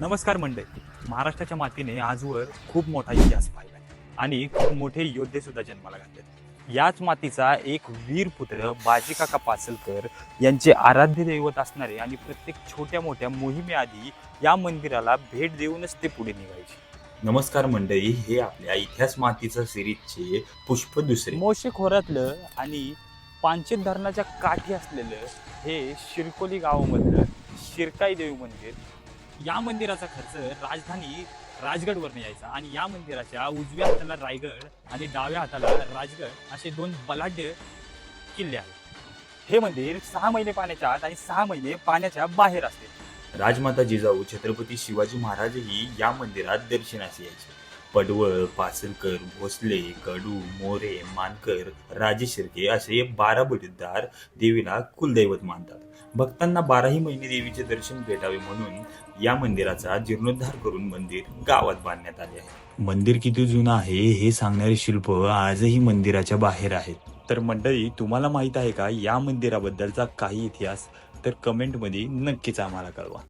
नमस्कार मंडळी. महाराष्ट्राच्या मातीने आजवर खूप मोठा इतिहास पाहिला आणि खूप मोठे योद्धे सुद्धा जन्माला घातले याच मातीचा एक वीर पुत्र बाजीकाका पासलकर यांचे आराध्य दैवत असणारे आणि प्रत्येक छोट्या मोठ्या मोहिमेआधी या मंदिराला भेट देऊनच ते पुढे निघायचे. नमस्कार मंडळी हे आपल्या इतिहास मातीचा सिरीजचे पुष्प दुसरे. मोशे खोऱ्यातलं आणि पांचेत धरणाच्या काठी असलेलं हे शिरकोली गावामधलं शिरकाई देवी मंदिर या मंदिराचा खर्च राजधानी राजगडवरनं यायचा. आणि या मंदिराच्या उजव्या हाताला रायगड आणि डाव्या हाताला राजगड असे दोन बलाढ्य किल्ले आहेत. हे मंदिर सहा महिने पाण्याच्या आत आणि सहा महिने पाण्याच्या बाहेर असते. राजमाता जिजाऊ छत्रपती शिवाजी महाराजही या मंदिरात दर्शनास यायचे. पडवळ पासलकर भोसले कडू मोरे मानकर राजे शिर्के असे बारा बटीदार देवीला कुलदैवत मानतात. भक्तांना बाराही महिने देवीचे दर्शन भेटावे म्हणून या मंदिराचा जीर्णोद्धार करून मंदिर गावात बांधण्यात आले आहे. मंदिर किती जुनं आहे हे सांगणारे शिल्प आजही मंदिराच्या बाहेर आहेत. तर मंडळी तुम्हाला माहीत आहे का या मंदिराबद्दलचा काही इतिहास? तर कमेंटमध्ये नक्कीच आम्हाला कळवा.